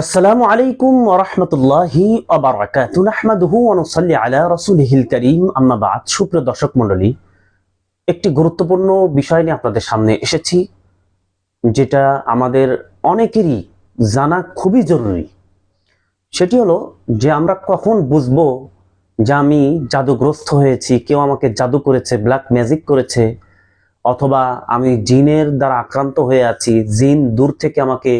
আসসালামু আলাইকুম ওরহমতুল্লাহি আবরাকাতু নাহমাদুহু ওয়া নুসাল্লি আলা রাসূলিহিল কারীম। আম্মা বাদ। সুপ্রিয় দর্শক মণ্ডলী, একটি গুরুত্বপূর্ণ বিষয় নিয়ে আপনাদের সামনে এসেছি, যেটা আমাদের অনেকেরই জানা খুবই জরুরি। সেটি হলো যে আমরা কখন বুঝব যে আমি জাদুগ্রস্ত হয়েছি, কেউ আমাকে জাদু করেছে ব্ল্যাক ম্যাজিক করেছে, অথবা আমি জিনের দ্বারা আক্রান্ত হয়ে আছি, জিন দূর থেকে আমাকে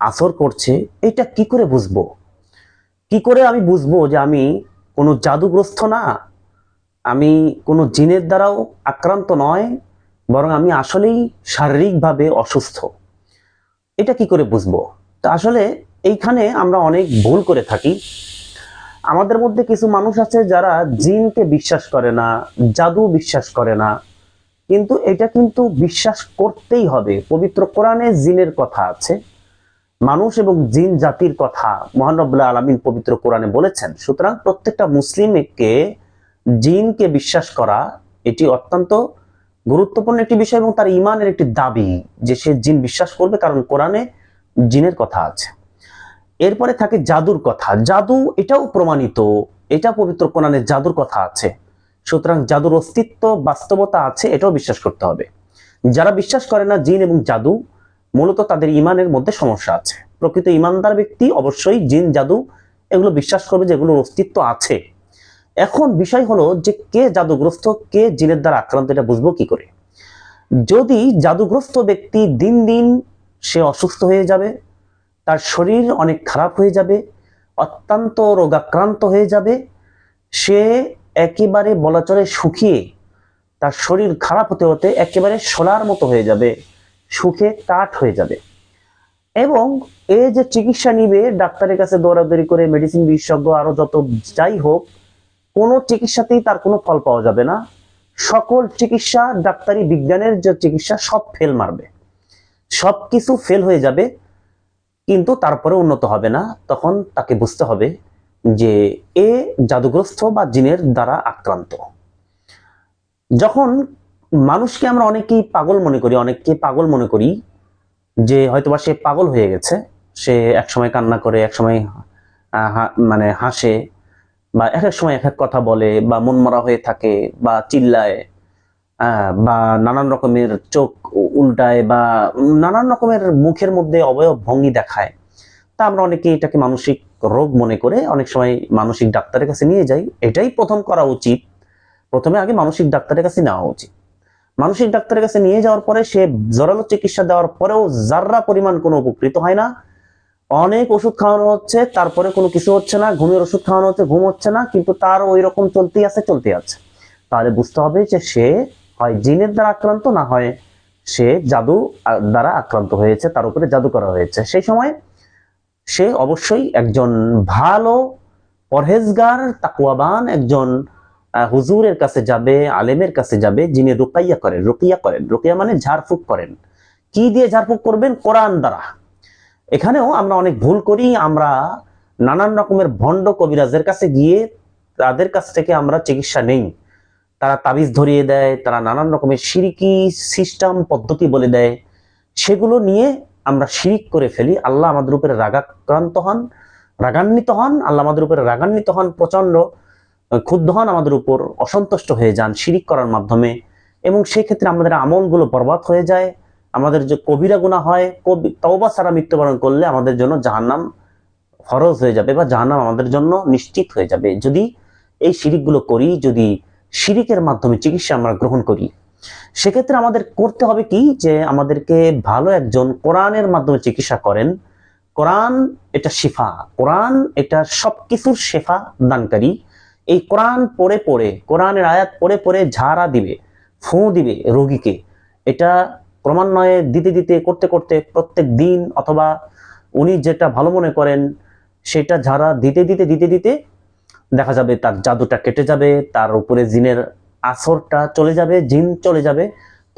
আসর করছে এটা কি করে বুঝব? কি করে আমি বুঝব যে আমি কোনো জাদুগ্রস্ত না? আমি কোনো জিনের দ্বারাও আক্রান্ত নয়, বরং আমি আসলেই শারীরিকভাবে অসুস্থ। এটা কি করে বুঝব? তা আসলে এইখানে আমরা অনেক ভুল করে থাকি। আমাদের মধ্যে কিছু মানুষ আছে যারা জিনকে বিশ্বাস করে না, জাদু বিশ্বাস করে না। কিন্তু এটা কিন্তু বিশ্বাস করতেই হবে। পবিত্র কোরআনে জিনের কথা আছে। মানুষ এবং জিন জাতির কথা মহানবুল্লাহ আলমিন পবিত্র কোরআনে বলেছেন। সুতরাং প্রত্যেকটা মুসলিমকে জিনকে বিশ্বাস করা এটি অত্যন্ত গুরুত্বপূর্ণ একটি বিষয় এবং তার ইমানের একটি দাবি যে সে জিন বিশ্বাস করবে কারণ কোরআনে জিনের কথা আছে। এরপরে থাকে জাদুর কথা। জাদু এটাও প্রমাণিত, এটা পবিত্র কোরআনে জাদুর কথা আছে। সুতরাং জাদুর অস্তিত্ব, বাস্তবতা আছে, এটাও বিশ্বাস করতে হবে। যারা বিশ্বাস করে না জিন এবং জাদু মূলত তাদের ইমানের মধ্যে সমস্যা আছে। প্রকৃত ইমানদার ব্যক্তি অবশ্যই জিন, জাদু এগুলো বিশ্বাস করবে যে এগুলোর অস্তিত্ব আছে। এখন বিষয় হলো যে কে জাদুগ্রস্ত, কে জিনের দ্বারা আক্রান্ত, এটা বুঝব কি করে? যদি জাদুগ্রস্ত ব্যক্তি দিন দিন সে অসুস্থ হয়ে যাবে, তার শরীর অনেক খারাপ হয়ে যাবে, অত্যন্ত রোগাক্রান্ত হয়ে যাবে, সে একেবারে বলা চলে শুকিয়ে তার শরীর খারাপ হতে হতে একেবারে সোলার মতো হয়ে যাবে সুখে কাঠ হয়ে যাবে। এবং এ যে চিকিৎসা নিবে, ডাক্তারের কাছে দৌড়াদৌড়ি করে মেডিসিন বিশেষজ্ঞ আরও যত যাই হোক, কোনো চিকিৎসাতেই তার কোনো ফল পাওয়া যাবে না। সকল চিকিৎসা, ডাক্তারি বিজ্ঞানের যে চিকিৎসা, সব ফেল মারবে। সব কিছু ফেল হয়ে যাবে, কিন্তু তারপরে উন্নত হবে না। তখন তাকে বুঝতে হবে যে এ জাদুগ্রস্ত বা জিনের দ্বারা আক্রান্ত। যখন মানুষকে আমরা অনেকেই পাগল মনে করি, অনেককে পাগল মনে করি যে হয়তোবা সে পাগল হয়ে গেছে। সে এক সময় কান্না করে এক সময় মানে হাসে বা এক এক সময় এক এক কথা বলে বা মনমরা হয়ে থাকে বা চিল্লায় বা নানান রকমের চোখ উল্টায় বা নানান রকমের মুখের মধ্যে অবয়ব ভঙ্গি দেখায়। তা আমরা অনেকে এটাকে মানসিক রোগ মনে করে অনেক সময় মানসিক ডাক্তারের কাছে নিয়ে যাই। এটাই প্রথম করা উচিত। প্রথমে আগে মানসিক ডাক্তারের কাছে নেওয়া উচিত। মানসিক ডাক্তারের কাছে নিয়ে যাওয়ার পরে সে জোরালো চিকিৎসা দেওয়ার পরেও যার্রা পরিমাণ কোনো উপকৃত হয় না, অনেক ওষুধ খাওয়ানো হচ্ছে, তারপরে কোনো কিছু হচ্ছে না, ঘুমের ওষুধ খাওয়ানো হচ্ছে, ঘুম হচ্ছে না, কিন্তু তার ওই রকম চলতেই আছে চলতেই আছে। তাহলে বুঝতে হবে যে সে হয় জিনের দ্বারা আক্রান্ত না হয় সে জাদু দ্বারা আক্রান্ত হয়েছে, তার উপরে জাদু করা হয়েছে। সেই সময় সে অবশ্যই একজন ভালো পরহেজগার, তাকুয়াবান একজন হুজুরের কাছে যাবে, আলেমের কাছে যাবে, যিনি রুকাইয়া করেন, রুকিয়া করেন। রুকিয়া মানে ঝাড়ফুঁক করেন। কি দিয়ে ঝাড়ফুঁক করবেন? কোরআন দ্বারা। এখানেও আমরা অনেক ভুল করি। আমরা নানান রকমের ভণ্ড কবিরাজের কাছে গিয়ে তাদের কাছ থেকে আমরা চিকিৎসা নেই। তারা তাবিজ ধরিয়ে দেয়, তারা নানান রকমের সিরিকি সিস্টেম, পদ্ধতি বলে দেয়। সেগুলো নিয়ে আমরা শিরিক করে ফেলি। আল্লাহ আমাদের উপরে রাগাক্রান্ত হন, রাগান্বিত হন। আল্লাহ আমাদের উপরে রাগান্বিত হন প্রচণ্ড ক্ষুব্ধ হন আমাদের উপর, অসন্তুষ্ট হয়ে যান শিরিক করার মাধ্যমে এবং সেই ক্ষেত্রে আমাদের আমলগুলো বরবাদ হয়ে যায়। আমাদের যে কবিরা গুণা হয়, কবি, তওবা ছাড়া মৃত্যুবরণ করলে আমাদের জন্য জাহান্নাম ফরজ হয়ে যাবে বা জাহান্নাম আমাদের জন্য নিশ্চিত হয়ে যাবে। যদি এই শিরিকগুলো করি, যদি শিরিকের মাধ্যমে চিকিৎসা আমরা গ্রহণ করি, সেক্ষেত্রে আমাদের করতে হবে কি? যে আমাদেরকে ভালো একজন কোরআনের মাধ্যমে চিকিৎসা করেন। কোরআন এটা শিফা, কোরআন এটা সবকিছুর শেফা দানকারী। এই কোরআন পড়ে পড়ে, কোরআনের আয়াত পড়ে পড়ে ঝাড়া দিবে, ফুঁ দিবে রোগীকে। এটা ক্রমান্বয়ে দিতে দিতে, করতে করতে প্রত্যেক দিন অথবা উনি যেটা ভালো মনে করেন, সেটা ঝাড়া দিতে দিতে দিতে দিতে দেখা যাবে তার জাদুটা কেটে যাবে, তার উপরে জিনের আসরটা চলে যাবে, জিন চলে যাবে,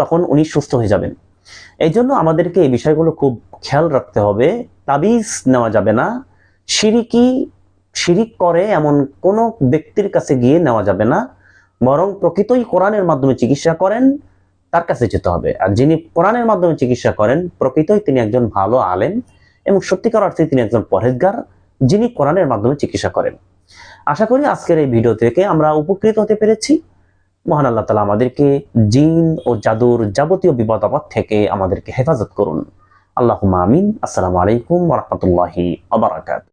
তখন উনি সুস্থ হয়ে যাবেন। এই জন্য আমাদেরকে এই বিষয়গুলো খুব খেয়াল রাখতে হবে। তাবিজ নেওয়া যাবে না। সিরিকি শিরিক করে এমন কোনো ব্যক্তির কাছে গিয়ে নেওয়া যাবে না, বরং প্রকৃতই কোরআনের মাধ্যমে চিকিৎসা করেন, তার কাছে যেতে হবে। আর যিনি কোরআনের মাধ্যমে চিকিৎসা করেন, প্রকৃতই তিনি একজন ভালো আলেম এবং সত্যিকার অর্থে তিনি একজন পরহেজগার, যিনি কোরআনের মাধ্যমে চিকিৎসা করেন। আশা করি আজকের এই ভিডিও থেকে আমরা উপকৃত হতে পেরেছি। মহান আল্লাহ তালা আমাদেরকে জিন ও জাদুর যাবতীয় বিপদ আপদ থেকে আমাদেরকে হেফাজত করুন। আল্লাহ আমিন। আসসালামু আলাইকুম রহমতুল্লাহি আবরাকাত